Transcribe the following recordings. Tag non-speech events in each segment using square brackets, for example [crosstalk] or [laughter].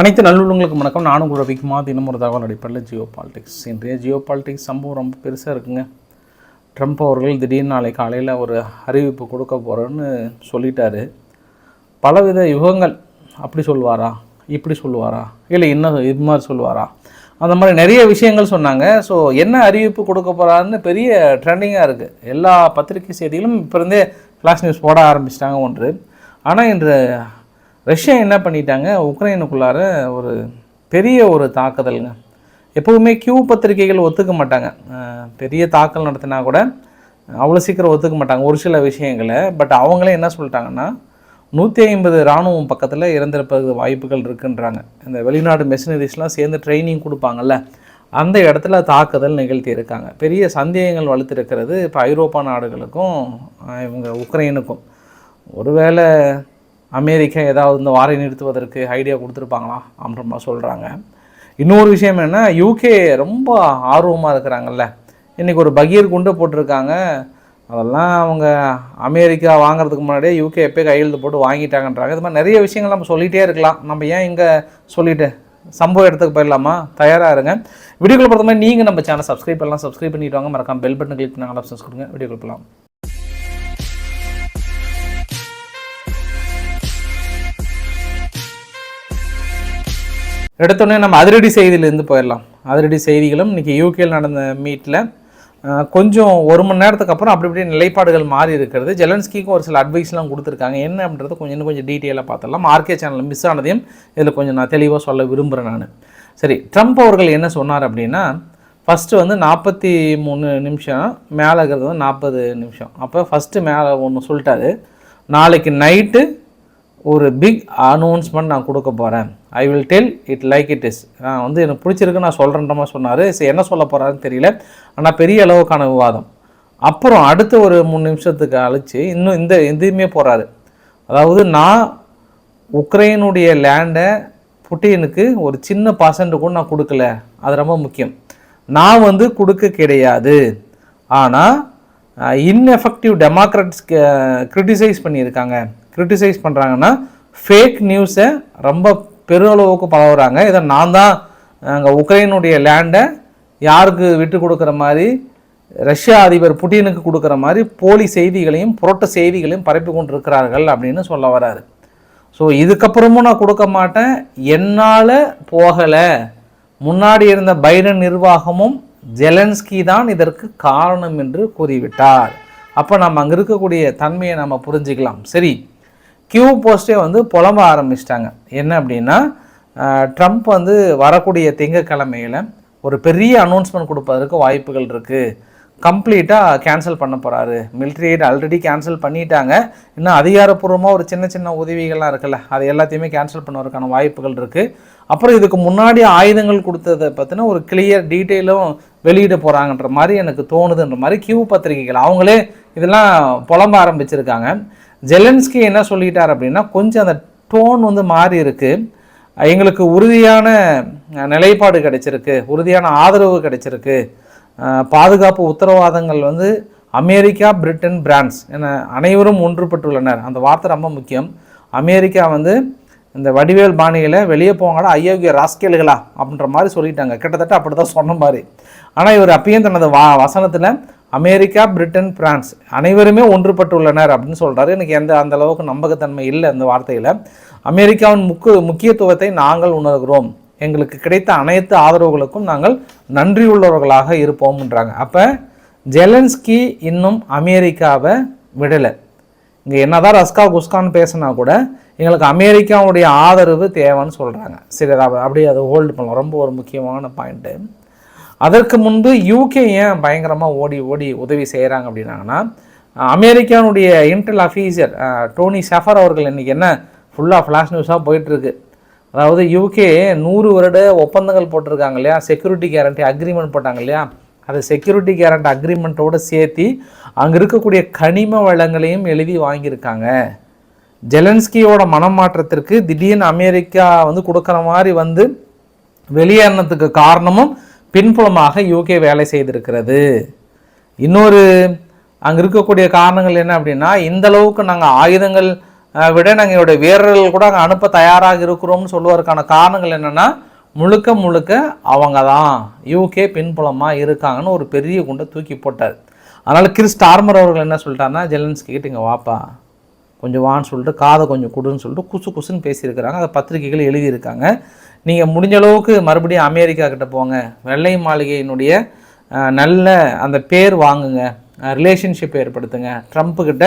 அனைத்து நல்லுள்ளங்களுக்கு வணக்கம். நானும் கூட ரவிக்குமா தினம் ஒரு தகவல் அடிப்படையில் ஜியோ பாலிடிக்ஸ். இன்றைய ஜியோ பாலிடிக்ஸ் சம்பவம் ரொம்ப பெருசாக இருக்குங்க. ட்ரம்ப் அவர்கள் திடீர்னு நாளை காலையில் ஒரு அறிவிப்பு கொடுக்க போகிறேன்னு சொல்லிட்டாரு. பலவித யுகங்கள் அப்படி சொல்லுவாரா? இப்படி சொல்லுவாரா? இல்லை இன்னும் இது மாதிரி சொல்லுவாரா? அந்த மாதிரி நிறைய விஷயங்கள் சொன்னாங்க. ஸோ என்ன அறிவிப்பு கொடுக்க போகிறாருன்னு பெரிய ட்ரெண்டிங்காக இருக்குது எல்லா பத்திரிகை செய்திகளும் இப்போ இருந்தே ஃப்ளாஷ் நியூஸ் போட ஆரம்பிச்சிட்டாங்க ஒன்று. ஆனால் இன்று ரஷ்யா என்ன பண்ணிட்டாங்க? உக்ரைனுக்குள்ளார ஒரு பெரிய ஒரு தாக்குதலுங்க. எப்போவுமே கியூ பத்திரிகைகள் ஒத்துக்க மாட்டாங்க. பெரிய தாக்கல் நடத்தினா கூட அவ்வளோ சீக்கிரம் ஒத்துக்க மாட்டாங்க. ஒரு சில விஷயங்களை. பட் அவங்களே என்ன சொல்லிட்டாங்கன்னா நூற்றி ஐம்பது இராணுவம் பக்கத்தில் இறந்திருப்பது வாய்ப்புகள் இருக்குன்றாங்க. இந்த வெளிநாடு மெஷினரிஸ்லாம் சேர்ந்து ட்ரைனிங் கொடுப்பாங்கல்ல. அந்த இடத்துல தாக்குதல் நிகழ்த்தி இருக்காங்க. பெரிய சந்தேகங்கள் வலுத்திருக்கிறது இப்போ ஐரோப்பா நாடுகளுக்கும் இவங்க உக்ரைனுக்கும். ஒருவேளை அமெரிக்கா ஏதாவது இந்த வாரை நிறுத்துவதற்கு ஐடியா கொடுத்துருப்பாங்களா? அப்படின்ற மாதிரி சொல்கிறாங்க இன்னொரு விஷயம் என்ன யூகே ரொம்ப ஆர்வமாக இருக்கிறாங்கல்ல. இன்றைக்கி ஒரு பகீர் குண்டு போட்டிருக்காங்க. அதெல்லாம் அவங்க அமெரிக்கா வாங்குறதுக்கு முன்னாடியே யூகே எப்போயே கையெழுத்து போட்டு வாங்கிட்டாங்கன்றாங்க. இது மாதிரி நிறைய விஷயங்கள் நம்ம சொல்லிகிட்டே இருக்கலாம். நம்ம ஏன் இங்கே சொல்லிட்டு சம்பவ இடத்துக்கு போயிடலாமா? தயாராக இருங்க. வீடியோக்குள்ள பொறுத்த மாதிரி நீங்கள் நம்ம சேனல் சப்ஸ்கிரைப் பண்ணலாம். சப்ஸ்கிரைப் பண்ணிட்டு வாங்க. மறக்காம பெல் பட்டன் கிளிக் பண்ணி ஆப்ஷன்ஸ் கொடுங்க. வீடியோக்குள்ள போகலாம். எடுத்தோடனே நம்ம அதிரடி செய்தியிலேருந்து போயிடலாம். அதிரடி செய்திகளும் இன்றைக்கி யூகேயில் நடந்த மீட்டில் கொஞ்சம் ஒரு மணி நேரத்துக்கு அப்புறம் அப்படி இப்படி நிலைப்பாடுகள் மாறி இருக்கிறது. ஜெலன்ஸ்கிக்கும் ஒரு சில அட்வைஸ்லாம் கொடுத்துருக்காங்க. என்ன அப்படின்றத கொஞ்சம் இன்னும் கொஞ்சம் டீட்டெயிலாக பார்த்துடலாம். ஆர்கே சேனலில் மிஸ் ஆனதையும் இதில் கொஞ்சம் நான் தெளிவாக சொல்ல விரும்புகிறேன் நான். சரி ட்ரம்ப் அவர்கள் என்ன சொன்னார் அப்படின்னா ஃபஸ்ட்டு வந்து நாற்பத்தி மூணு நிமிஷம் மேலே இருக்கிறது வந்து நாற்பது நிமிஷம். அப்போ ஃபஸ்ட்டு மேலே ஒன்று சொல்லிட்டாரு. நாளைக்கு நைட்டு ஒரு பிக் அனௌன்ஸ்மெண்ட் நான் கொடுக்க போகிறேன் I will tell it like it is நான் வந்து எனக்கு பிடிச்சிருக்கு நான் சொல்கிறேன்ற மாதிரி சொன்னார். சரி என்ன சொல்ல போகிறாருன்னு தெரியல. ஆனால் பெரிய அளவுக்கான விவாதம். அப்புறம் அடுத்த ஒரு மூணு நிமிஷத்துக்கு அழிச்சு இன்னும் இந்த இதுவுமே போகிறாரு அதாவது நான் உக்ரைனுடைய லேண்டை புட்டினுக்கு ஒரு சின்ன பர்சன்ட் கூட நான் கொடுக்கல. அது ரொம்ப முக்கியம். நான் வந்து கொடுக்க கிடையாது. ஆனால் இன்எஃபெக்டிவ் டெமோக்ராட்ஸ் க்ரிட்டிசைஸ் பண்ணியிருக்காங்க. கிரிட்டிசைஸ் பண்ணுறாங்கன்னா ஃபேக் நியூஸை ரொம்ப பெருளவுக்கு பரவுறாங்க. இதை நான் தான் அங்கே உக்ரைனுடைய லேண்டை யாருக்கு விட்டு கொடுக்குற மாதிரி ரஷ்யா அதிபர் புட்டினுக்கு கொடுக்குற மாதிரி போலி செய்திகளையும் புரட்ட செய்திகளையும் பரப்பி கொண்டிருக்கிறார்கள் அப்படின்னு சொல்ல வராரு. ஸோ இதுக்கப்புறமும் நான் கொடுக்க மாட்டேன். என்னால் போகலை. முன்னாடி இருந்த பைடன் நிர்வாகமும் ஜெலன்ஸ்கி தான் இதற்கு காரணம் என்று கூறிவிட்டார். அப்போ நம்ம அங்கே இருக்கக்கூடிய தன்மையை நம்ம புரிஞ்சுக்கலாம். சரி. கியூ போஸ்ட்டே வந்து புலம்ப ஆரம்பிச்சிட்டாங்க. என்ன அப்படின்னா ட்ரம்ப் வந்து வரக்கூடிய திங்கக்கிழமையில் ஒரு பெரிய அனௌன்ஸ்மெண்ட் கொடுப்பதற்கு வாய்ப்புகள் இருக்குது கம்ப்ளீட்டாக கேன்சல் பண்ண போகிறாரு மிலிட்ரி எய்ட் ஆல்ரெடி கேன்சல் பண்ணிட்டாங்க. இன்னும் அதிகாரப்பூர்வமாக ஒரு சின்ன சின்ன உதவிகள்லாம் இருக்குல்ல அது எல்லாத்தையுமே கேன்சல் பண்ணுவதற்கான வாய்ப்புகள் இருக்குது அப்புறம் இதுக்கு முன்னாடி ஆயுதங்கள் கொடுத்ததை பற்றின ஒரு கிளியர் டீட்டெயிலும் வெளியிட போகிறாங்கன்ற மாதிரி எனக்கு தோணுதுன்ற மாதிரி கியூ பத்திரிகைகள் அவங்களே இதெல்லாம் புலம்ப ஆரம்பிச்சிருக்காங்க. ஜெலன்ஸ்கி என்ன சொல்லிட்டார் அப்படின்னா கொஞ்சம் அந்த டோன் வந்து மாறி இருக்குது எங்களுக்கு உறுதியான நிலைப்பாடு கிடைச்சிருக்கு உறுதியான ஆதரவு கிடைச்சிருக்கு. பாதுகாப்பு உத்தரவாதங்கள் வந்து அமெரிக்கா பிரிட்டன் பிரான்ஸ் என அனைவரும் ஒன்றுபட்டுள்ளனர். அந்த வார்த்தை ரொம்ப முக்கியம். அமெரிக்கா வந்து இந்த வடிவேல் பாணியில் வெளியே போங்கடா அயோக்கிய ராஸ்கேல்களா அப்படின்ற மாதிரி சொல்லிட்டாங்க. கிட்டத்தட்ட அப்படி தான் சொன்ன மாதிரி. ஆனால் இவர் அப்பயும் தனது வா வசனத்தில் அமெரிக்கா பிரிட்டன் பிரான்ஸ் அனைவருமே ஒன்றுபட்டுள்ளனர் அப்படின்னு சொல்கிறாரு எனக்கு எந்த அந்த அளவுக்கு நம்பகத்தன்மை இல்லை அந்த வார்த்தையில். அமெரிக்காவின் முக்கு முக்கியத்துவத்தை நாங்கள் உணர்கிறோம். எங்களுக்கு கிடைத்த அனைத்து ஆதரவுகளுக்கும் நாங்கள் நன்றியுள்ளவர்களாக இருப்போம்ன்றாங்க அப்போ ஜெலன்ஸ்கி இன்னும் அமெரிக்காவை விடலை. இங்கே என்னதான் ரஸ்கா குஸ்கான்னு பேசினா கூட எங்களுக்கு அமெரிக்காவுடைய ஆதரவு தேவைன்னு சொல்கிறாங்க சரி அதை அப்படியே அதை ஹோல்டு பண்ணலாம். ரொம்ப ஒரு முக்கியமான பாயிண்ட்டு அதற்கு முன்பு யூகே ஏன் பயங்கரமாக ஓடி ஓடி உதவி செய்கிறாங்க அப்படின்னாங்கன்னா அமெரிக்கானுடைய இன்டெல் அஃபீஸர் டோனி ஷெஃபர் அவர்கள் இன்றைக்கி என்ன ஃபுல்லாக ஃப்ளாஷ் நியூஸாக போயிட்டுருக்கு. அதாவது யூகே நூறு வருட ஒப்பந்தங்கள் போட்டிருக்காங்க இல்லையா? செக்யூரிட்டி கேரண்டி அக்ரிமெண்ட் போட்டாங்க இல்லையா? அதை செக்யூரிட்டி கேரண்ட் அக்ரிமெண்ட்டோடு சேர்த்து அங்கே இருக்கக்கூடிய கனிம வளங்களையும் எழுதி வாங்கியிருக்காங்க. ஜெலன்ஸ்கியோட மனமாற்றத்திற்கு திடீர்னு அமெரிக்கா வந்து கொடுக்குற மாதிரி வந்து வெளியேறினத்துக்கு காரணமும் பின்புலமாக யூகே வேலை செய்திருக்கிறது. இன்னொரு அங்கே இருக்கக்கூடிய காரணங்கள் என்ன அப்படின்னா இந்த அளவுக்கு நாங்கள் ஆயுதங்கள் விட நாங்கள் எங்களுடைய வீரர்கள் கூட அங்கே அனுப்ப தயாராக இருக்கிறோம்னு சொல்லுவதற்கான காரணங்கள் என்னென்னா முழுக்க முழுக்க அவங்க தான் யூகே பின்புலமாக இருக்காங்கன்னு ஒரு பெரிய குண்டை தூக்கி போட்டார். அதனால் கிறிஸ் டார்மர் அவர்கள் என்ன சொல்லிட்டாருன்னா ஜெலன்ஸ்கி கிட்ட இங்கே வாப்பா. கொஞ்சம் வான்னு சொல்லிட்டு காதை கொஞ்சம் கொடுன்னு சொல்லிட்டு குசு குசுன்னு பேசியிருக்கிறாங்க. அதை பத்திரிகைகள் எழுதியிருக்காங்க. நீங்கள் முடிஞ்ச அளவுக்கு மறுபடியும் அமெரிக்கா கிட்ட போங்க. வெள்ளை மாளிகையினுடைய நல்ல அந்த பேர் வாங்குங்க. ரிலேஷன்ஷிப் ஏற்படுத்துங்க. ட்ரம்ப்புக்கிட்ட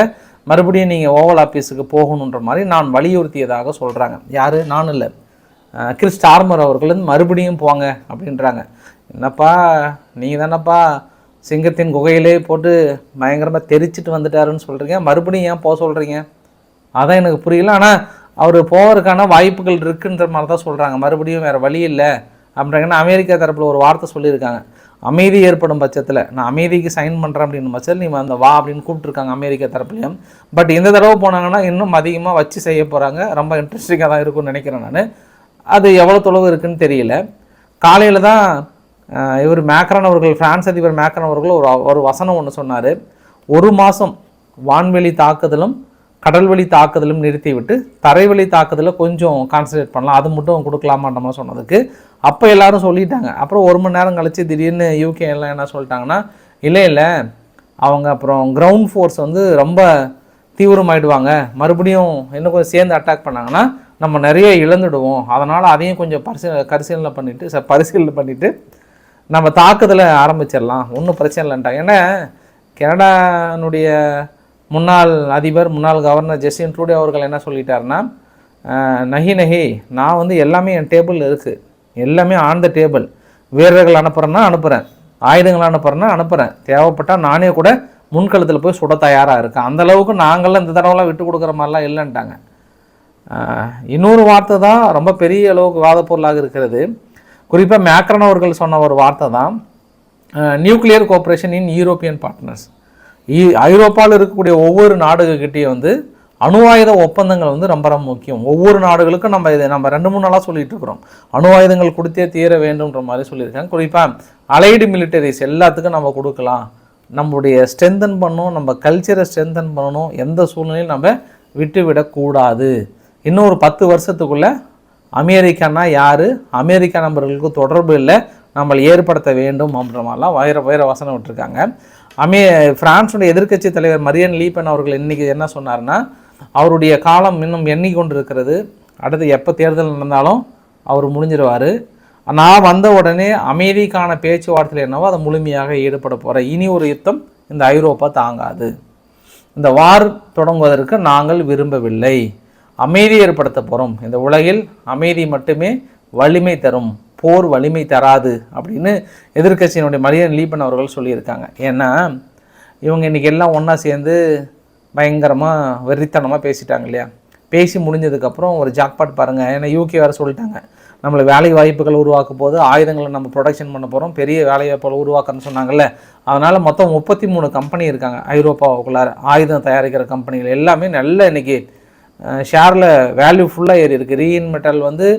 மறுபடியும் நீங்கள் ஓவல் ஆஃபீஸுக்கு போகணுன்ற மாதிரி நான் வலியுறுத்தியதாக சொல்கிறாங்க யார்? நானும் இல்லை. கிறிஸ் டார்மர் அவர்கள் மறுபடியும் போங்க அப்படின்றாங்க. என்னப்பா நீங்கள் தானப்பா சிங்கத்தின் குகையிலே போட்டு பயங்கரமாக தெரிச்சிட்டு வந்துட்டாருன்னு சொல்கிறீங்க மறுபடியும் ஏன் போக சொல்கிறீங்க அதான் எனக்கு புரியல. ஆனால் அவர் போகிறதுக்கான வாய்ப்புகள் இருக்குன்ற மாதிரி தான் சொல்கிறாங்க மறுபடியும் வேறு வழி இல்லை அப்படின்றாங்கன்னா அமெரிக்கா தரப்பில் ஒரு வார்த்தை சொல்லியிருக்காங்க. அமைதி ஏற்படும் பட்சத்தில் நான் அமைதிக்கு சைன் பண்ணுறேன் அப்படின்னு பட்சத்தில் நீ அந்த வா அப்படின்னு கூப்பிட்டுருக்காங்க அமெரிக்கா தரப்புலையும். பட் இந்த தடவை போனாங்கன்னா இன்னும் அதிகமாக வச்சு செய்ய போகிறாங்க ரொம்ப இன்ட்ரெஸ்டிங்காக தான் இருக்கும்னு நினைக்கிறேன் நான். அது எவ்வளோ தொலைவு இருக்குன்னு தெரியல. காலையில் தான் இவர் மேக்ரான் அவர்கள் பிரான்ஸ் அதிபர் மேக்ரான் அவர்கள் ஒரு ஒரு வசனம் ஒன்று சொன்னார். ஒரு மாதம் வான்வெளி தாக்குதலும் கடல்வழி தாக்குதலும் நிறுத்திவிட்டு தரைவழி தாக்குதலை கொஞ்சம் கான்சன்ட்ரேட் பண்ணலாம். அது மட்டும் கொடுக்கலாமான்ற சொன்னதுக்கு அப்போ எல்லாரும் சொல்லிட்டாங்க. அப்புறம் ஒரு மணி நேரம் கழித்து திடீர்னு யூகே எல்லாம் என்ன சொல்லிட்டாங்கன்னா இல்லை இல்லை. அவங்க அப்புறம் கிரவுண்ட் ஃபோர்ஸ் வந்து ரொம்ப தீவிரமாயிடுவாங்க. மறுபடியும் இன்னும் கொஞ்சம் சேர்ந்து அட்டாக் பண்ணாங்கன்னா நம்ம நிறைய இழந்துடுவோம். அதனால் அதையும் கொஞ்சம் பரிசீல பரிசீலனை பண்ணிவிட்டு ச பரிசீலனை பண்ணிவிட்டு நம்ம தாக்குதலை ஆரம்பிச்சிடலாம். ஒன்றும் பிரச்சனை இல்லைன்ட்டாங்க. ஏன்னா கனடானுடைய முன்னாள் அதிபர் முன்னாள் கவர்னர் ஜெஸ்டின் ட்ரூடே அவர்கள் என்ன சொல்லிட்டாருன்னா நகி நஹி நஹி நான் வந்து எல்லாமே என் டேபிள் இருக்குது எல்லாமே ஆன் த டேபிள். வீரர்கள் அனுப்புகிறேன்னா அனுப்புகிறேன் ஆயுதங்கள் அனுப்புகிறேன்னா அனுப்புகிறேன் தேவைப்பட்டால் நானே கூட முன்களத்தில் போய் சுட தயாராக இருக்கேன். அந்த அளவுக்கு நாங்களாம் இந்த தடவைலாம் விட்டு கொடுக்குற மாதிரிலாம் இல்லைன்ட்டாங்க. இன்னொரு வார்த்தை தான் ரொம்ப பெரிய அளவுக்கு வாதப்பொருளாக இருக்கிறது. குறிப்பாக மேக்ரன் அவர்கள் சொன்ன ஒரு வார்த்தை தான் nuclear cooperation in European partners. ஐரோப்பாவில் இருக்கக்கூடிய ஒவ்வொரு நாடுகள்கிட்டயும் வந்து அணு ஆயுத ஒப்பந்தங்கள் வந்து ரொம்ப ரொம்ப முக்கியம். ஒவ்வொரு நாடுகளுக்கும் நம்ம இதை நம்ம ரெண்டு மூணு நாளாக சொல்லிட்டு இருக்கிறோம். அணு ஆயுதங்கள் கொடுத்தே தீர வேண்டும்ன்ற மாதிரி சொல்லியிருக்காங்க. குறிப்பாக அலைடு மிலிட்டரிஸ் எல்லாத்துக்கும் நம்ம கொடுக்கலாம். நம்முடைய ஸ்ட்ரென்தன் பண்ணணும் நம்ம கல்ச்சரை ஸ்ட்ரென்தன் பண்ணணும். எந்த சூழ்நிலையும் நம்ம விட்டு விடக்கூடாது இன்னும் ஒரு பத்து வருஷத்துக்குள்ளே அமெரிக்கானா யார்? அமெரிக்கா நபர்களுக்கு தொடர்பு இல்லை. நம்மளை ஏற்படுத்த வேண்டும் அப்படின்ற மாதிரிலாம் வைர வைர வசனம் விட்டுருக்காங்க. அமே பிரான்ஸுடைய எதிர்க்கட்சி தலைவர் மரியன் லீபன் அவர்கள் இன்னைக்கு என்ன சொன்னார்னா அவருடைய காலம் இன்னும் எண்ணிக்கொண்டு இருக்கிறது அடுத்து எப்போ தேர்தல் நடந்தாலும் அவர் முடிஞ்சிருவார். நான் வந்த உடனே அமைதிக்கான பேச்சுவார்த்தையில் என்னவோ அதை முழுமையாக ஈடுபட போகிறேன் இனி ஒரு யுத்தம் இந்த ஐரோப்பா தாங்காது. இந்த வார் தொடங்குவதற்கு நாங்கள் விரும்பவில்லை. அமைதி ஏற்படுத்த போகிறோம் இந்த உலகில் அமைதி மட்டுமே வலிமை தரும். போர் வலிமை தராது அப்படின்னு எதிர்க்கட்சியினுடைய மரியன் லீபன் அவர்கள் சொல்லியிருக்காங்க. ஏன்னா இவங்க இன்றைக்கி எல்லாம் ஒன்றா சேர்ந்து பயங்கரமாக வெறித்தனமாக பேசிட்டாங்க இல்லையா? பேசி முடிஞ்சதுக்கப்புறம் ஒரு ஜாக்பாட் பாருங்கள் ஏன்னா யூகே வேறு சொல்லிட்டாங்க. நம்மளை வேலை வாய்ப்புகள் உருவாக்க போது ஆயுதங்களை நம்ம ப்ரொடக்ஷன் பண்ண போகிறோம் பெரிய வேலை வாய்ப்புகள் உருவாக்கணும்னு சொன்னாங்கல்ல. அதனால் மொத்தம் முப்பத்தி மூணு கம்பெனி இருக்காங்க ஐரோப்பாவுக்குள்ளார ஆயுதம் தயாரிக்கிற கம்பெனிகள் எல்லாமே நல்ல இன்னைக்கு ஷேரில் வேல்யூ ஃபுல்லாக ஏறி இருக்குது ரீஇன் மெட்டல் வந்து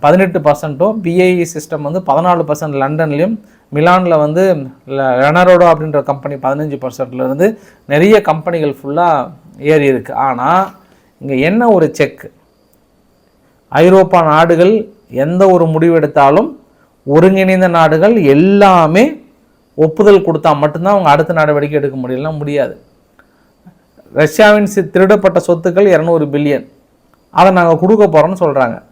பதினெட்டு பர்சன்ட்டும் பிஐஇ சிஸ்டம் வந்து பதினாலு பர்சன்ட் லண்டன்லேயும் மிலானில் வந்து லெனரோடோ அப்படின்ற கம்பெனி பதினஞ்சு பர்சன்ட்லேருந்து நிறைய கம்பெனிகள் ஃபுல்லாக ஏறி இருக்குது ஆனால் இங்கே என்ன ஒரு செக் ஐரோப்பா நாடுகள் எந்த ஒரு முடிவு எடுத்தாலும் ஒருங்கிணைந்த நாடுகள் எல்லாமே ஒப்புதல் கொடுத்தா மட்டும்தான் அவங்க அடுத்த நடவடிக்கை எடுக்க முடியலன்னா முடியாது. ரஷ்யாவின் சி திருடப்பட்ட சொத்துக்கள் இரநூறு பில்லியன் அதை நாங்கள் கொடுக்க போகிறோம்னு சொல்கிறாங்க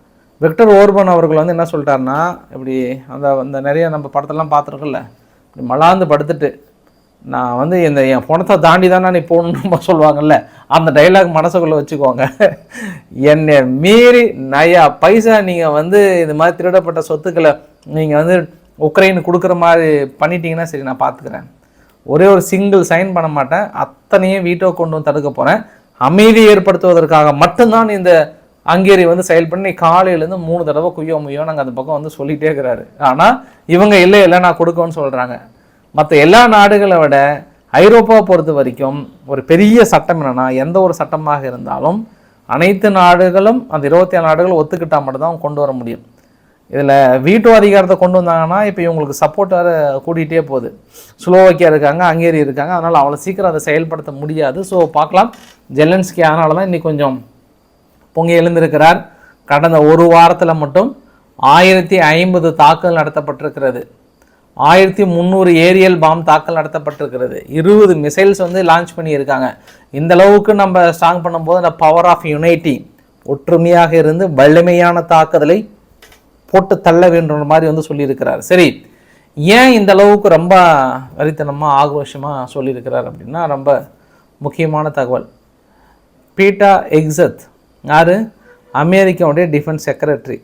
விக்டர் ஓர்பன் அவர்கள் வந்து என்ன சொல்லிட்டாருன்னா இப்படி அந்த அந்த நிறைய நம்ம படத்தெல்லாம் பார்த்துருக்கோம்ல இப்படி மலாந்து படுத்துட்டு நான் வந்து இந்த என் பணத்தை தாண்டி தான் நீ போகணுன்னு [laughs] சொல்லுவாங்கல்ல அந்த டைலாக் மனசுக்குள்ளே வச்சுக்கோங்க. என்னை மீறி நயா பைசா நீங்கள் வந்து இது மாதிரி திருடப்பட்ட சொத்துக்களை நீங்கள் வந்து உக்ரைனு கொடுக்குற மாதிரி பண்ணிட்டீங்கன்னா சரி நான் பார்த்துக்கிறேன். ஒரே ஒரு சிங்கிள் சைன் பண்ண மாட்டேன் அத்தனையும் வீட்டோ கொண்டு வந்து தடுக்க போகிறேன் அமைதி ஏற்படுத்துவதற்காக மட்டும்தான் இந்த அங்கேரி வந்து செயல்பண்ணி காலையிலேருந்து மூணு தடவை குய்யோ முய்யோ நாங்கள் அந்த பக்கம் வந்து சொல்லிகிட்டே இருக்கிறாரு. ஆனால் இவங்க இல்லை இல்லை நான் கொடுக்கோன்னு சொல்கிறாங்க மற்ற எல்லா நாடுகளை விட ஐரோப்பாவை பொறுத்த வரைக்கும் ஒரு பெரிய சட்டம் என்னென்னா எந்த ஒரு சட்டமாக இருந்தாலும் அனைத்து நாடுகளும் அந்த இருபத்தி ஏழு நாடுகளும் ஒத்துக்கிட்டால் மட்டும்தான் கொண்டு வர முடியும். இதில் வீட்டோ அதிகாரத்தை கொண்டு வந்தாங்கன்னா இப்போ இவங்களுக்கு சப்போர்ட் வேறு கூட்டிகிட்டே போகுது. ஸ்லோவக்கியா இருக்காங்க அங்கேரி இருக்காங்க அதனால் அவ்வளோ சீக்கிரம் அதை செயல்படுத்த முடியாது. ஸோ பார்க்கலாம். ஜெலன்ஸ்கி அதனால தான் இன்னைக்கு கொஞ்சம் பொங்கி எழுந்திருக்கிறார். கடந்த ஒரு வாரத்தில் மட்டும் ஆயிரத்தி ஐம்பது தாக்குதல் நடத்தப்பட்டிருக்கிறது. ஆயிரத்தி முந்நூறு ஏரியல் பாம் தாக்கல் நடத்தப்பட்டிருக்கிறது. இருபது மிசைல்ஸ் வந்து லான்ச் பண்ணியிருக்காங்க. இந்த அளவுக்கு நம்ம ஸ்ட்ராங் பண்ணும்போது அந்த பவர் ஆஃப் யுனைட்டி ஒற்றுமையாக இருந்து வலிமையான தாக்குதலை போட்டு தள்ள வேண்டுன்ற மாதிரி வந்து சொல்லியிருக்கிறார். சரி ஏன் இந்த அளவுக்கு ரொம்ப வரித்தனமாக ஆக்ரோஷமாக சொல்லியிருக்கிறார் அப்படின்னா ரொம்ப முக்கியமான தகவல். பீட்டா எக்ஸத் யார்? அமெரிக்காவுடைய டிஃபென்ஸ் செக்ரட்டரி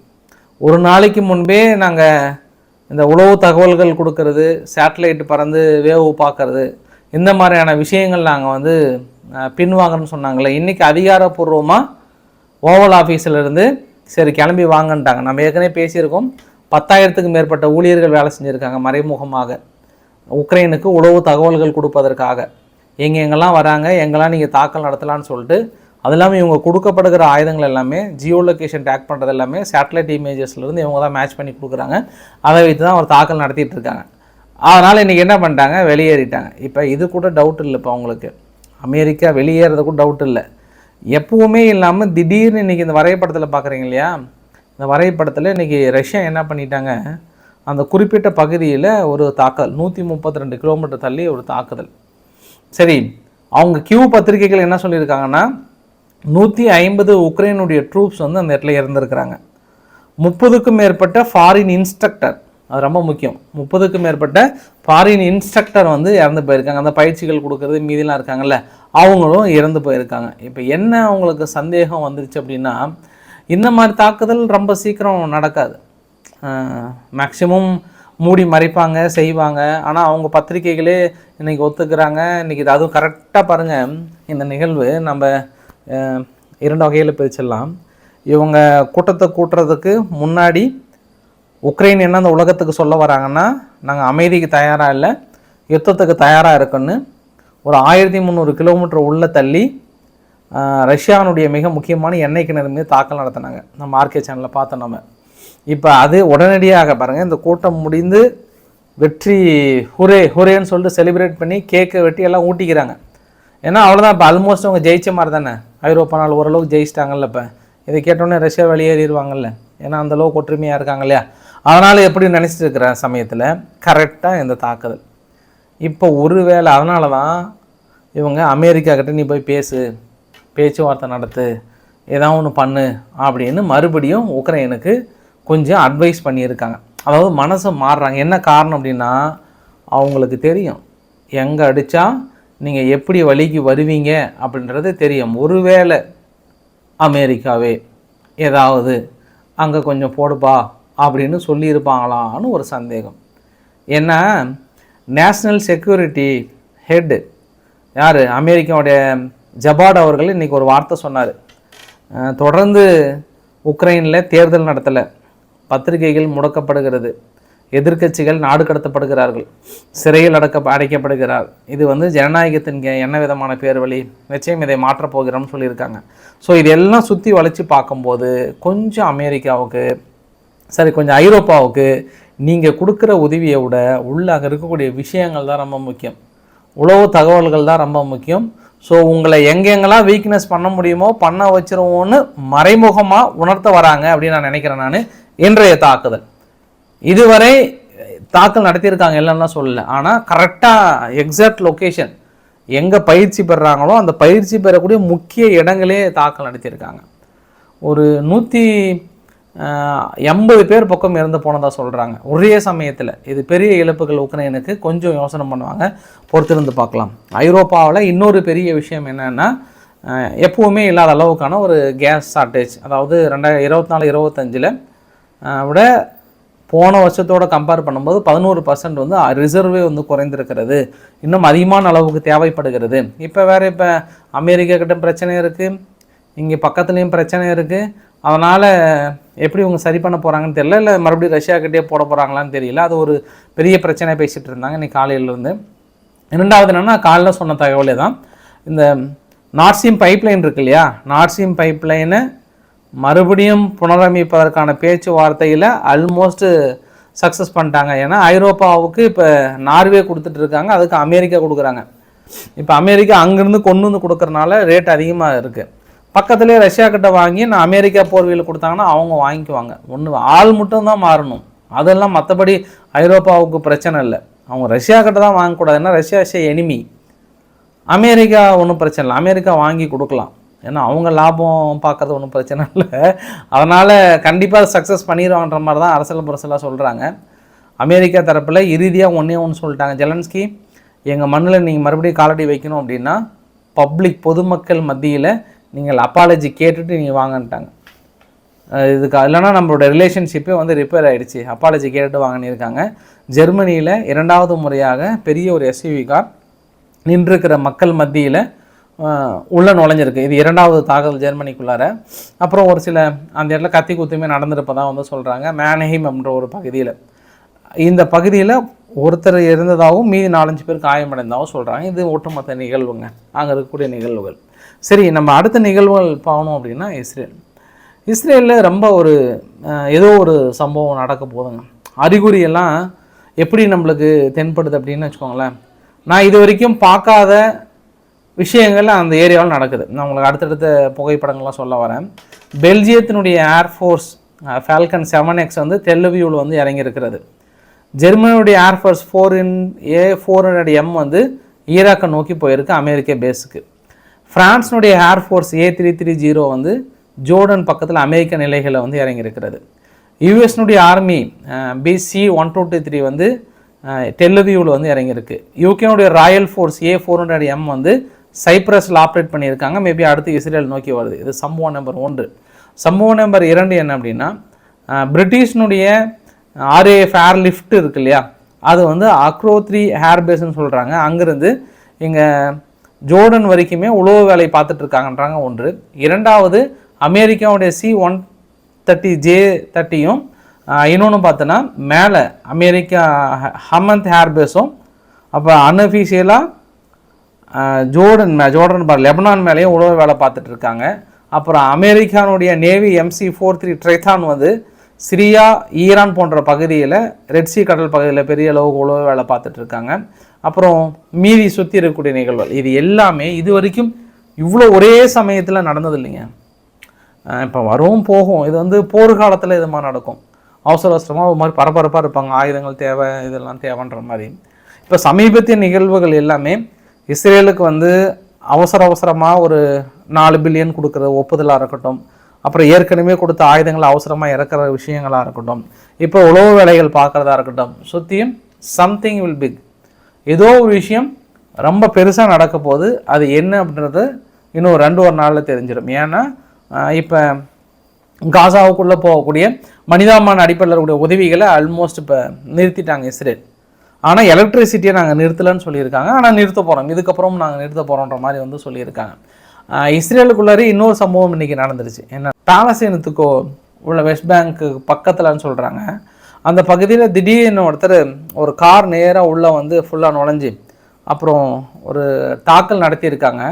ஒரு நாளைக்கு முன்பே நாங்கள் இந்த உளவு தகவல்கள் கொடுக்கறது சேட்டலைட் பறந்து வேவு பார்க்கறது இந்த மாதிரியான விஷயங்கள் நாங்கள் வந்து பின்வாங்கன்னு சொன்னாங்களே இன்றைக்கி அதிகாரப்பூர்வமாக ஓவல் ஆஃபீஸிலிருந்து சரி கிளம்பி வாங்கன்ட்டாங்க. நம்ம ஏற்கனவே பேசியிருக்கோம். பத்தாயிரத்துக்கு மேற்பட்ட ஊழியர்கள் வேலை செஞ்சுருக்காங்க மறைமுகமாக. உக்ரைனுக்கு உளவு தகவல்கள் கொடுப்பதற்காக. எங்கே எங்கெல்லாம் வராங்க எங்கெல்லாம் நீங்கள் தாக்கல் நடத்தலாம்னு சொல்லிட்டு அது இல்லாமல் இவங்க கொடுக்கப்படுகிற ஆயுதங்கள் எல்லாமே ஜியோ லொகேஷன் டேக் பண்ணுறது எல்லாமே சேட்டலைட் இமேஜஸ்லேருந்து இவங்க தான் மேட்ச் பண்ணி கொடுக்குறாங்க. அதை வைத்து தான் ஒரு தாக்கல் நடத்திட்டு இருக்காங்க. அதனால் இன்றைக்கி என்ன பண்ணிட்டாங்க? வெளியேறிட்டாங்க. இப்போ இது கூட டவுட் இல்லை இப்போ அவங்களுக்கு. அமெரிக்கா வெளியேறது கூட டவுட் இல்லை. எப்பவுமே இல்லாமல் திடீர்னு இன்றைக்கி இந்த வரைபடத்தில் பார்க்குறீங்க இல்லையா? இந்த வரைபடத்தில் இன்றைக்கி ரஷ்யா என்ன பண்ணிட்டாங்க? அந்த குறிப்பிட்ட பகுதியில் ஒரு தாக்குதல் நூற்றி முப்பத்தி ரெண்டு கிலோமீட்டர் தள்ளி ஒரு தாக்குதல். சரி அவங்க கியூ பத்திரிகைகள் என்ன சொல்லியிருக்காங்கன்னா நூற்றி ஐம்பது உக்ரைனுடைய ட்ரூப்ஸ் வந்து அந்த இடத்துல இறந்துருக்கிறாங்க. முப்பதுக்கும் மேற்பட்ட ஃபாரின் இன்ஸ்ட்ரக்டர் அது ரொம்ப முக்கியம். முப்பதுக்கும் மேற்பட்ட ஃபாரின் இன்ஸ்ட்ரக்டர் வந்து இறந்து போயிருக்காங்க. அந்த பயிற்சிகள் கொடுக்கறது மீதிலாம் இருக்காங்கல்ல அவங்களும் இறந்து போயிருக்காங்க. இப்போ என்ன அவங்களுக்கு சந்தேகம் வந்துருச்சு அப்படின்னா இந்த மாதிரி தாக்குதல் ரொம்ப சீக்கிரம் நடக்காது. மேக்ஸிமம் மூடி மறைப்பாங்க செய்வாங்க. ஆனால் அவங்க பத்திரிகைகளே இன்றைக்கி ஒத்துக்கிறாங்க. இன்றைக்கி அதுவும் கரெக்டாக பாருங்கள் இந்த நிகழ்வு நம்ம இரண்டு வகையில் பிரிச்சிடலாம். இவங்க கூட்டத்தை கூட்டுறதுக்கு முன்னாடி உக்ரைன் என்ன அந்த உலகத்துக்கு சொல்ல வராங்கன்னா நாங்கள் அமைதிக்கு தயாராக இல்லை யுத்தத்துக்கு தயாராக இருக்குன்னு ஒரு ஆயிரத்தி முந்நூறு கிலோமீட்டர் உள்ளே தள்ளி ரஷ்யாவினுடைய மிக முக்கியமான எண்ணெய் கிணறு மீது தாக்கல் நடத்தினாங்க. நம்ம ஆர்கே சேனலில் பார்த்தோம் நம்ம. இப்போ அது உடனடியாக பாருங்கள் இந்த கூட்டம் முடிந்து வெற்றி ஹுரே ஹுரேன்னு சொல்லிட்டு செலிப்ரேட் பண்ணி கேக்கை வெட்டி எல்லாம் ஊட்டிக்கிறாங்க. ஏன்னா அவ்வளோதான் இப்போ ஆல்மோஸ்ட் அவங்க ஜெயிச்ச மாதிரி தானே? ஐரோப்பா நாள் ஓரளவுக்கு ஜெயிச்சிட்டாங்கல்ல இப்போ? இதை கேட்டோன்னே ரஷ்யா வெளியேறிடுவாங்கல்ல? ஏன்னா அந்த அளவுக்கு ஒற்றுமையாக இருக்காங்க இல்லையா? அதனால் எப்படி நினச்சிட்டு இருக்கிற சமயத்தில் கரெக்டாக இந்த தாக்குதல். இப்போ ஒரு வேளை அதனால தான் இவங்க அமெரிக்கா கிட்ட நீ போய் பேசு பேச்சுவார்த்தை நடத்து ஏதாவது ஒன்று பண்ணு அப்படின்னு மறுபடியும் உக்ரைனுக்கு கொஞ்சம் அட்வைஸ் பண்ணியிருக்காங்க. அதாவது மனசை மாறுறாங்க. என்ன காரணம் அப்படின்னா அவங்களுக்கு தெரியும். எங்கே அடித்தா நீங்கள் எப்படி வழிக்கு வருவீங்க அப்படின்றது தெரியும். ஒருவேளை அமெரிக்காவே ஏதாவது அங்கே கொஞ்சம் போடுப்பா அப்படின்னு சொல்லியிருப்பாங்களான்னு ஒரு சந்தேகம். ஏன்னா நேஷ்னல் செக்யூரிட்டி ஹெட்டு யார்? அமெரிக்காவுடைய ஜபாட் அவர்கள் இன்றைக்கி ஒரு வார்த்தை சொன்னார். தொடர்ந்து உக்ரைனில் தேர்தல் நடத்தலை. பத்திரிகைகள் முடக்கப்படுகிறது. எதிர்க்கட்சிகள் நாடு கடத்தப்படுகிறார்கள் சிறையில் அடக்க அடைக்கப்படுகிறார். இது வந்து ஜனநாயகத்தின் கே- என்ன விதமான பேர் வழி நிச்சயம் இதை மாற்றப் போகிறோம்னு சொல்லியிருக்காங்க. ஸோ இதெல்லாம் சுற்றி வளைச்சி பார்க்கும்போது கொஞ்சம் அமெரிக்காவுக்கு சரி கொஞ்சம் ஐரோப்பாவுக்கு நீங்கள் கொடுக்குற உதவியை விட உள்ளாக இருக்கக்கூடிய விஷயங்கள் தான் ரொம்ப முக்கியம். உளவு தகவல்கள் தான் ரொம்ப முக்கியம். ஸோ உங்களை எங்கெங்கெல்லாம் வீக்னஸ் பண்ண முடியுமோ பண்ண வச்சிருவோன்னு மறைமுகமாக உணர்த்த வராங்க அப்படின்னு நான் நினைக்கிறேன் நான். இன்றைய தாக்குதல். இதுவரை தாக்கல் நடத்தியிருக்காங்க இல்லைன்னா சொல்லல. ஆனால் கரெக்டாக எக்ஸாக்ட் லொக்கேஷன் எங்கே பயிற்சி பெறுறாங்களோ அந்த பயிற்சி பெறக்கூடிய முக்கிய இடங்களே தாக்கல் நடத்தியிருக்காங்க. ஒரு நூற்றி எண்பது பேர் பக்கம் இறந்து போனதாக சொல்கிறாங்க ஒரே சமயத்தில். இது பெரிய இழப்புகள் உக்ரைனுக்கு கொஞ்சம் யோசனை பண்ணுவாங்க. பொறுத்திருந்து பார்க்கலாம். ஐரோப்பாவில் இன்னொரு பெரிய விஷயம் என்னென்னா எப்பவுமே இல்லாத அளவுக்கான ஒரு கேஸ் ஷார்ட்டேஜ் அதாவது ரெண்டாயிரம் இருபத்தி நாலு இருபத்தஞ்சில் விட போன வருஷத்தோட கம்பேர் பண்ணும்போது பதினோரு பர்சன்ட் வந்து ரிசர்வே வந்து குறைந்திருக்கிறது. இன்னும் அதிகமான அளவுக்கு தேவைப்படுகிறது. இப்போ வேறு இப்போ அமெரிக்கா கிட்ட பிரச்சனை இருக்குது இங்கே பக்கத்துலேயும் பிரச்சனை இருக்குது அதனால் எப்படி இவங்க சரி பண்ண போகிறாங்கன்னு தெரியல. இல்லை மறுபடியும் ரஷ்யா கிட்டே போட போகிறாங்களான்னு தெரியல. அது ஒரு பெரிய பிரச்சனை பேசிகிட்டு இருந்தாங்க இன்னைக்கு காலையிலேருந்து இரண்டாவது என்னென்னா காலைல சொன்ன தகவலே தான். இந்த நார்சியம் பைப்லைன் இருக்கு இல்லையா? நார்சியம் பைப்லைனை மறுபடியும் புனரமைப்பதற்கான பேச்சுவார்த்தையில் அல்மோஸ்ட்டு சக்ஸஸ் பண்ணிட்டாங்க. ஏன்னா ஐரோப்பாவுக்கு இப்போ நார்வே கொடுத்துட்டு இருக்காங்க. அதுக்கு அமெரிக்கா கொடுக்குறாங்க. இப்போ அமெரிக்கா அங்கேருந்து கொண்டு வந்து கொடுக்கறனால ரேட் அதிகமாக இருக்குது பக்கத்துலேயே ரஷ்யா கிட்ட வாங்கி நான் அமெரிக்கா போர்வியில் கொடுத்தாங்கன்னா அவங்க வாங்கிக்குவாங்க. ஒன்று ஆள் மட்டும் தான் மாறணும். அதெல்லாம் மற்றபடி ஐரோப்பாவுக்கு பிரச்சனை இல்லை. அவங்க ரஷ்யா கிட்ட தான் வாங்கக்கூடாது. ஏன்னா ரஷ்யா இஸ் எனிமி அமெரிக்கா ஒன்றும் பிரச்சனை இல்லை. அமெரிக்கா வாங்கி கொடுக்கலாம். ஏன்னா அவங்க லாபம் பார்க்கறது ஒன்றும் பிரச்சனை இல்லை. அதனால் கண்டிப்பாக சக்ஸஸ் பண்ணிடுவாங்கன்ற மாதிரி தான் அரசியல் புரசலாக சொல்கிறாங்க அமெரிக்கா தரப்பில் இறுதியாக ஒன்றே ஒன்று சொல்லிட்டாங்க. ஜெலன்ஸ்கி எங்கள் மண்ணில் நீங்கள் மறுபடியும் காலடி வைக்கணும் அப்படின்னா பப்ளிக் பொதுமக்கள் மத்தியில் நீங்கள் அப்பாலஜி கேட்டுட்டு நீங்கள் வாங்கன்ட்டாங்க. இதுக்கு இல்லைன்னா நம்மளோட ரிலேஷன்ஷிப்பே வந்து ரிப்பேர் ஆகிடுச்சி அப்பாலஜி கேட்டுட்டு வாங்கினிருக்காங்க ஜெர்மனியில் இரண்டாவது முறையாக பெரிய ஒரு எஸ்யூவி கார் நின்றுக்கிற மக்கள் மத்தியில் உள்ள நுழைஞ்சிருக்கு. இது இரண்டாவது தாக்குதல் ஜெர்மனிக்குள்ளார. அப்புறம் ஒரு சில அந்த இடத்துல கத்தி குத்துமே நடந்திருப்பதாக வந்து சொல்கிறாங்க மேனஹிம் அப்படின்ற ஒரு பகுதியில். இந்த பகுதியில் ஒருத்தர் இருந்ததாகவும் மீதி நாலஞ்சு பேர் காயமடைந்ததாகவும் சொல்கிறாங்க இது ஒட்டுமொத்த நிகழ்வுங்க. அங்கே இருக்கக்கூடிய நிகழ்வுகள். சரி நம்ம அடுத்த நிகழ்வுகள் போகணும் அப்படின்னா இஸ்ரேல். இஸ்ரேலில் ரொம்ப ஒரு ஏதோ ஒரு சம்பவம் நடக்க போகுதுங்க அறிகுறியெல்லாம் எப்படி நம்மளுக்கு தென்படுது அப்படின்னு வச்சுக்கோங்களேன். நான் இது வரைக்கும் பார்க்காத விஷயங்கள் அந்த ஏரியாவில் நடக்குது. நான் உங்களுக்கு அடுத்தடுத்த புகைப்படங்கள்லாம் சொல்ல வரேன். பெல்ஜியத்தினுடைய air force Falcon seven X வந்து தெல்லவியூவில் வந்து இறங்கியிருக்கிறது. ஜெர்மனியுடைய air force four in A four hundred M வந்து ஈராக்கை நோக்கி போயிருக்கு அமெரிக்க பேஸுக்கு ஃப்ரான்ஸினுடைய air force A three three zero வந்து ஜோர்டன் பக்கத்தில் அமெரிக்க நிலைகளை வந்து இறங்கியிருக்கிறது. யூஎஸ்னுடைய army P C one two two three வந்து டெல்லவியூவில் வந்து இறங்கியிருக்கு. யூகேனுடைய royal force A four hundred M வந்து சைப்ரஸில் ஆப்ரேட் பண்ணியிருக்காங்க. மேபி அடுத்து இஸ்ரேல் நோக்கி வருது. இது சம்பவம் நம்பர் ஒன்று. சம்பவம் நம்பர் இரண்டு என்ன அப்படின்னா பிரிட்டிஷ்னுடைய ஆர்ஏஎஃப் ஏர் லிஃப்ட் இருக்கு இல்லையா? அது வந்து அக்ரோத்ரி ஹேர் பேஸ்ன்னு சொல்கிறாங்க அங்கேருந்து இங்கே ஜோர்டன் வரைக்குமே உழவு வேலை பார்த்துட்ருக்காங்கன்றாங்க ஒன்று. இரண்டாவது அமெரிக்காவுடைய சி ஒன் தேர்ட்டி ஜே தேர்ட்டியும் இன்னொன்று பார்த்தோன்னா மேலே அமெரிக்கா ஹ- ஹமந்த் ஹேர் பேஸும் அப்போ அன்அஃபீஷியலாக ஜோர்டன் மே ஜோர்டன் பார் லெபனான் மேலேயும் உழவு வேலை பார்த்துட்டு இருக்காங்க. அப்புறம் அமெரிக்கானுடைய நேவி எம்சி ஃபோர் த்ரீ ட்ரைத்தான் வந்து சிரியா ஈரான் போன்ற பகுதியில் ரெட்சி கடல் பகுதியில் பெரிய அளவுக்கு உழவு வேலை பார்த்துட்டு இருக்காங்க. அப்புறம் மீதி சுற்றி இருக்கக்கூடிய நிகழ்வுகள் இது எல்லாமே இது வரைக்கும் இவ்வளோ ஒரே சமயத்தில் நடந்தது இல்லைங்க. இப்போ வரும் போகும். இது வந்து போர்க்காலத்தில் இது மாதிரி நடக்கும். அவசர அவசரமாக ஒரு மாதிரி பரபரப்பாக இருப்பாங்க. ஆயுதங்கள் தேவை இதெல்லாம் தேவைன்ற மாதிரி. இப்போ சமீபத்திய நிகழ்வுகள் எல்லாமே இஸ்ரேலுக்கு வந்து அவசர அவசரமாக ஒரு நாலு பில்லியன் கொடுக்குற ஒப்புதலாக இருக்கட்டும் அப்புறம் ஏற்கனவே கொடுத்த ஆயுதங்களை அவசரமாக இறக்குற விஷயங்களாக இருக்கட்டும் இப்போ உழவு வேலைகள் பார்க்குறதா இருக்கட்டும் சுற்றியும் சம்திங் வில் பிக் ஏதோ ஒரு விஷயம் ரொம்ப பெருசாக நடக்க போகுது. அது என்ன அப்படின்றது இன்னும் ரெண்டு ஒரு நாளில் தெரிஞ்சிடும். ஏன்னா இப்போ காசாவுக்குள்ளே போகக்கூடிய மனிதாமான அடிப்படையில் இருக்கக்கூடிய உதவிகளை ஆல்மோஸ்ட் இப்போ நிறுத்திட்டாங்க இஸ்ரேல். ஆனால் எலக்ட்ரிசிட்டியை நாங்கள் நிறுத்தலைன்னு சொல்லியிருக்காங்க. ஆனால் நிறுத்த போகிறோம் இதுக்கப்புறம் நாங்கள் நிறுத்த போகிறோன்ற மாதிரி வந்து சொல்லியிருக்காங்க. இஸ்ரேலுக்குள்ளாரே இன்னொரு சம்பவம் இன்றைக்கி நடந்துருச்சு. என்ன பாலஸ்தீனத்துக்கோ உள்ள வெஸ்ட் பேங்க்கு பக்கத்தில்னு சொல்கிறாங்க அந்த பகுதியில் திடீர்னு ஒருத்தர் ஒரு கார் நேராக உள்ளே வந்து ஃபுல்லாக நுழைஞ்சி அப்புறம் ஒரு தாக்கல் நடத்தியிருக்காங்க.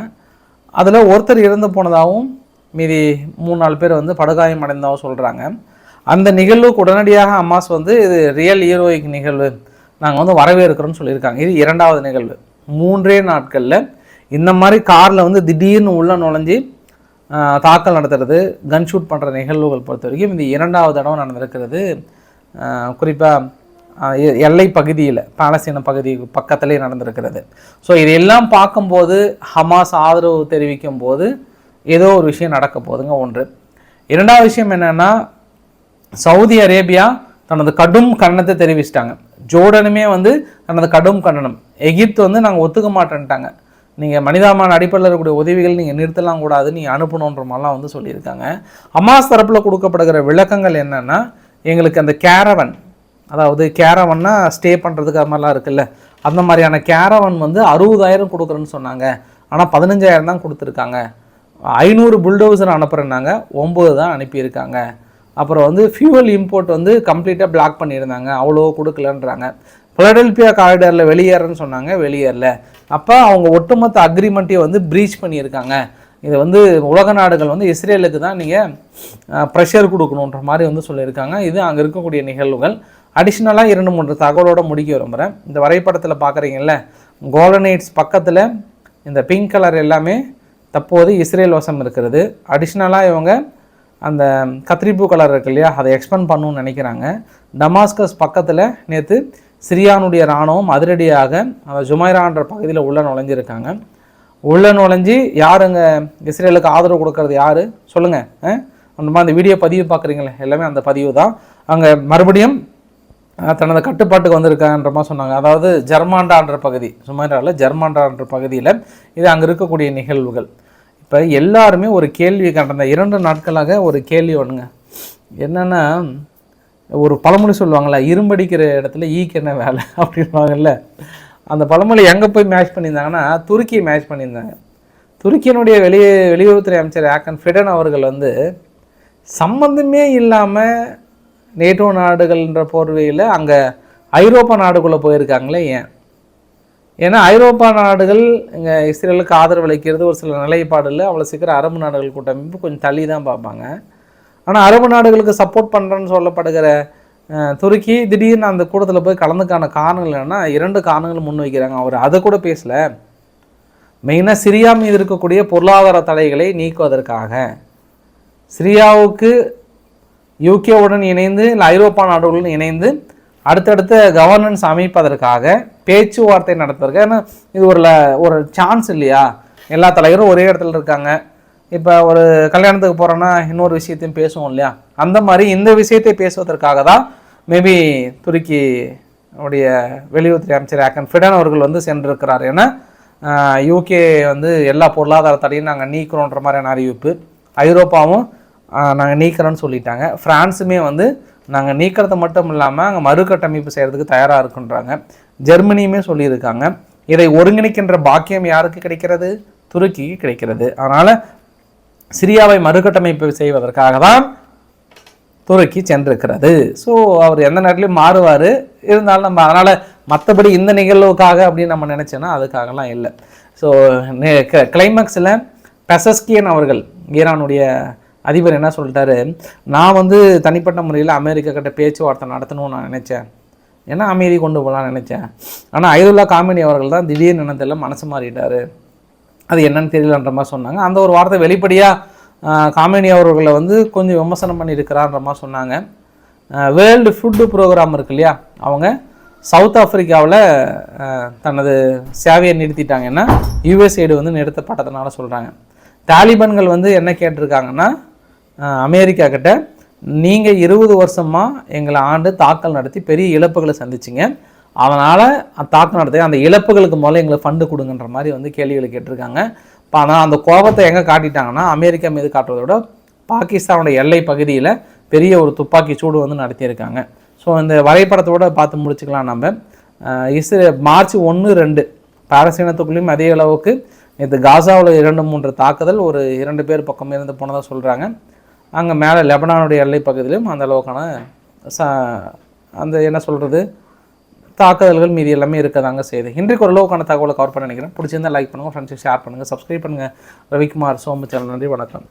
அதில் ஒருத்தர் இறந்து போனதாகவும் மீதி மூணு நாலு பேர் வந்து படுகாயம் அடைந்ததாகவும் சொல்கிறாங்க அந்த நிகழ்வுக்கு உடனடியாக அம்மாஸ் வந்து இது ரியல் ஹீரோயிக் நிகழ்வு. நாங்கள் வந்து வரவேற்கிறோம்னு சொல்லியிருக்காங்க. இது இரண்டாவது நிகழ்வு. மூன்றே நாட்களில் இந்த மாதிரி காரில் வந்து திடீர்னு உள்ளே நுழைஞ்சி தாக்கல் நடத்துறது கன் ஷூட் பண்ணுற நிகழ்வுகள் பொறுத்த வரைக்கும் இந்த இரண்டாவது தடவை நடந்திருக்கிறது. குறிப்பாக எல்லை பகுதியில் பாலஸ்தீன பகுதி பக்கத்திலே நடந்திருக்கிறது. ஸோ இதையெல்லாம் பார்க்கும்போது ஹமாஸ் ஆதரவு தெரிவிக்கும் போது ஏதோ ஒரு விஷயம் நடக்க போதுங்க ஒன்று. இரண்டாவது விஷயம் என்னென்னா சவுதி அரேபியா தனது கடும் கண்ணத்தை தெரிவிச்சிட்டாங்க. ஜோர்டனுமே வந்து தனது கடும் கண்டனம். எகிப்து வந்து நாங்கள் ஒத்துக்க மாட்டேன்ட்டாங்க. நீங்கள் மனிதாமான அடிப்படையில் இருக்கக்கூடிய உதவிகள் நீங்கள் நிறுத்தலாம் கூடாது நீங்கள் அனுப்பணுன்ற மாதிரிலாம் வந்து சொல்லியிருக்காங்க. அம்மாஸ் தரப்பில் கொடுக்கப்படுகிற விளக்கங்கள் என்னென்னா எங்களுக்கு அந்த கேரவன் அதாவது கேரவன்னா ஸ்டே பண்ணுறதுக்கு அது மாதிரிலாம் இருக்குல்ல அந்த மாதிரியான கேரவன் வந்து அறுபதாயிரம் கொடுக்குறேன்னு சொன்னாங்க. ஆனால் பதினஞ்சாயிரம் தான் கொடுத்துருக்காங்க. ஐநூறு புல்டோசர் அனுப்புகிறேன்னாங்க ஒம்பது தான் அனுப்பியிருக்காங்க. அப்புறம் வந்து ஃபியூவல் இம்போர்ட் வந்து கம்ப்ளீட்டாக பிளாக் பண்ணியிருந்தாங்க. அவ்வளோ கொடுக்கலன்றாங்க. பிலடெல்பியா காரிடாரில் வெளியேறன்னு சொன்னாங்க. வெளியேறல. அப்போ அவங்க ஒட்டுமொத்த அக்ரிமெண்ட்டையும் வந்து ப்ரீச் பண்ணியிருக்காங்க. இதை வந்து உலக நாடுகள் வந்து இஸ்ரேலுக்கு தான் நீங்கள் ப்ரெஷர் கொடுக்கணுன்ற மாதிரி வந்து சொல்லியிருக்காங்க. இது அங்கே இருக்கக்கூடிய நிகழ்வுகள். அடிஷ்னலாக இரண்டு மூன்று தகவலோட முடிக்க விரும்புகிறேன் இந்த வரைபடத்தில் பார்க்குறீங்கல்ல கோலனைட்ஸ் பக்கத்தில் இந்த பிங்க் கலர் எல்லாமே தற்போது இஸ்ரேல் வசம் இருக்கிறது. அடிஷ்னலாக இவங்க அந்த கத்திரிப்பூ கலர் இருக்கு இல்லையா அதை எக்ஸ்பெண்ட் பண்ணணும்னு நினைக்கிறாங்க. டமாஸ்கஸ் பக்கத்தில் நேற்று சிரியானுடைய இராணுவம் அதிரடியாக அந்த ஜுமைரான்ற பகுதியில் உள்ள நுழைஞ்சிருக்காங்க. உள்ள நுழைஞ்சி அங்கே இஸ்ரேலுக்கு ஆதரவு கொடுக்கறது யார்? சொல்லுங்கள் அந்த மாதிரி அந்த வீடியோ பதிவு பார்க்குறீங்களே எல்லாமே அந்த பதிவு தான். அங்கே மறுபடியும் தனது கட்டுப்பாட்டுக்கு வந்திருக்கான்ற மாதிரி சொன்னாங்க. அதாவது ஜெர்மாண்டான்ற பகுதி சுமைராவில் ஜெர்மாண்டான்ற பகுதியில் இது அங்கே இருக்கக்கூடிய நிகழ்வுகள். இப்போ எல்லாருமே ஒரு கேள்வி கடந்த இரண்டு நாட்களாக ஒரு கேள்வி ஒன்றுங்க என்னென்னா ஒரு பழமொழி சொல்லுவாங்கள்ல இரும்படிக்கிற இடத்துல ஈக்கு என்ன வேலை [laughs] அப்படின்வாங்கல்ல அந்த பழமொழி எங்கே போய் மேட்ச் பண்ணியிருந்தாங்கன்னா துருக்கியை மேட்ச் பண்ணியிருந்தாங்க. துருக்கியினுடைய வெளியே வெளியுறவுத்துறை அமைச்சர் ஆக்கன் ஃபிடன் அவர்கள் வந்து சம்மந்தமே இல்லாமல் நேட்டோ நாடுகள்ன்ற போர்வையில் அங்கே ஐரோப்பா நாடுக்குள்ளே போயிருக்காங்களே ஏன்? ஏன்னா ஐரோப்பா நாடுகள் இங்கே இஸ்ரேலுக்கு ஆதரவு அளிக்கிறது ஒரு சில நிலைப்பாடில் அவ்வளோ சீக்கிரம் அரபு நாடுகள் கூட்டமைப்பு கொஞ்சம் தள்ளி தான் பார்ப்பாங்க. ஆனால் அரபு நாடுகளுக்கு சப்போர்ட் பண்ணுறேன்னு சொல்லப்படுகிற துருக்கி திடீர்னு அந்த கூட்டத்தில் போய் கலந்துக்கான காரணங்கள் என்னென்னா இரண்டு காரணங்கள் முன் வைக்கிறாங்க. அவர் அதை கூட பேசலை. மெயினாக சிரியா மீது இருக்கக்கூடிய பொருளாதார தடைகளை நீக்குவதற்காக. சிரியாவுக்கு யூகேவுடன் இணைந்து இல்லை ஐரோப்பா நாடுகளுடன் இணைந்து அடுத்தடுத்த கவர்னன்ஸ் அமைப்பதற்காக பேச்சுவார்த்தை நடத்துவதற்கு ஏன்னா இது ஒரு ஒரு சான்ஸ் இல்லையா? எல்லா தலைவரும் ஒரே இடத்துல இருக்காங்க. இப்போ ஒரு கல்யாணத்துக்கு போகிறோன்னா இன்னொரு விஷயத்தையும் பேசுவோம் இல்லையா? அந்த மாதிரி இந்த விஷயத்தை பேசுவதற்காக தான் மேபி துருக்கி உடைய வெளியுறவுத்துறை அமைச்சர் ஆக்கன் ஃபிடன் அவர்கள் வந்து சென்றிருக்கிறார் ஏன்னா யூகே வந்து எல்லா பொருளாதார தடையும் நாங்கள் நீக்கிறோன்ற மாதிரியான அறிவிப்பு ஐரோப்பாவும் நாங்கள் நீக்கிறோன்னு சொல்லிட்டாங்க. ஃப்ரான்ஸுமே வந்து நாங்கள் நீக்கிறது மட்டும் இல்லாமல் அங்கே மறுகட்டமைப்பு செய்கிறதுக்கு தயாராக இருக்குன்றாங்க. ஜெர்மனியுமே சொல்லியிருக்காங்க. இதை ஒருங்கிணைக்கின்ற பாக்கியம் யாருக்கு கிடைக்கிறது? துருக்கிக்கு கிடைக்கிறது. அதனால் சிரியாவை மறுகட்டமைப்பு செய்வதற்காக தான் துருக்கி சென்றிருக்கிறது. ஸோ அவர் எந்த நேரத்துலையும் மாறுவார். இருந்தாலும் நம்ம அதனால் மற்றபடி இந்த நிகழ்வுக்காக அப்படின்னு நம்ம நினச்சோன்னா அதுக்காகலாம் இல்லை. ஸோ கிளைமேக்ஸில் பெசஸ்கியன் அவர்கள் ஈரானுடைய அதிபர் என்ன சொல்லிட்டாரு? நான் வந்து தனிப்பட்ட முறையில் அமெரிக்கா கிட்ட பேச்சுவார்த்தை நடத்தணும்னு நான் நினச்சேன். ஏன்னா அமைதி கொண்டு போகலான்னு நினச்சேன். ஆனால் ஐதுல்லா காமெடி அவர்கள் தான் திடீர்னு என்னத்தில் மனசு மாறிட்டார். அது என்னன்னு தெரியலன்ற மாதிரி சொன்னாங்க. அந்த ஒரு வார்த்தை வெளிப்படையாக காமெடி அவர்களை வந்து கொஞ்சம் விமர்சனம் பண்ணியிருக்கிறான்ற மாதிரி சொன்னாங்க. வேர்ல்டு ஃபுட்டு ப்ரோக்ராம் இருக்கு இல்லையா? அவங்க சவுத் ஆஃப்ரிக்காவில் தனது சேவையை நிறுத்திட்டாங்கன்னா யூஎஸ்ஏடு வந்து நிறுத்தப்பட்டதுனால சொல்கிறாங்க தாலிபான்கள் வந்து என்ன கேட்டிருக்காங்கன்னா அமெரிக்கா கிட்ட நீங்கள் இருபது வருஷமாக எங்களை ஆண்டு தாக்கல் நடத்தி பெரிய இழப்புகளை சந்திச்சிங்க. அதனால் தாக்கல் நடத்தி அந்த இழப்புகளுக்கு முதல்ல எங்களுக்கு ஃபண்டு கொடுங்கன்ற மாதிரி வந்து கேள்விகளை கேட்டிருக்காங்க. இப்போ ஆனால் அந்த கோபத்தை எங்கே காட்டிட்டாங்கன்னா அமெரிக்கா மீது காட்டுறதை விட பாகிஸ்தானோட எல்லை பகுதியில் பெரிய ஒரு துப்பாக்கி சூடு வந்து நடத்தியிருக்காங்க. ஸோ இந்த வரைபடத்தோட பார்த்து முடிச்சுக்கலாம் நம்ம. இஸ்ரே மார்ச் ஒன்று ரெண்டு பாரசீனத்துக்குள்ளேயும் அதே அளவுக்கு நேற்று காசாவில் இரண்டு மூன்று தாக்குதல் ஒரு இரண்டு பேர் பக்கம் இருந்து போனதாக சொல்கிறாங்க அங்கே மேலே லெபனானுடைய எல்லை பகுதியிலும் அந்த அளவுக்கான ச அந்த என்ன சொல்கிறது தாக்குதல்கள் மீதி எல்லாமே இருக்கதாங்க செய்யுது. இன்றைக்கு ஒரு அளவுக்கான தகவலை கவர் பண்ண நினைக்கிறேன். பிடிச்சிருந்தா லைக் பண்ணுங்கள் ஃப்ரெண்ட்ஸுக்கு ஷேர் பண்ணுங்கள் சப்ஸ்கிரைப் பண்ணுங்கள் ரவிக்குமார் சோமு சேனல் நன்றி வணக்கம்.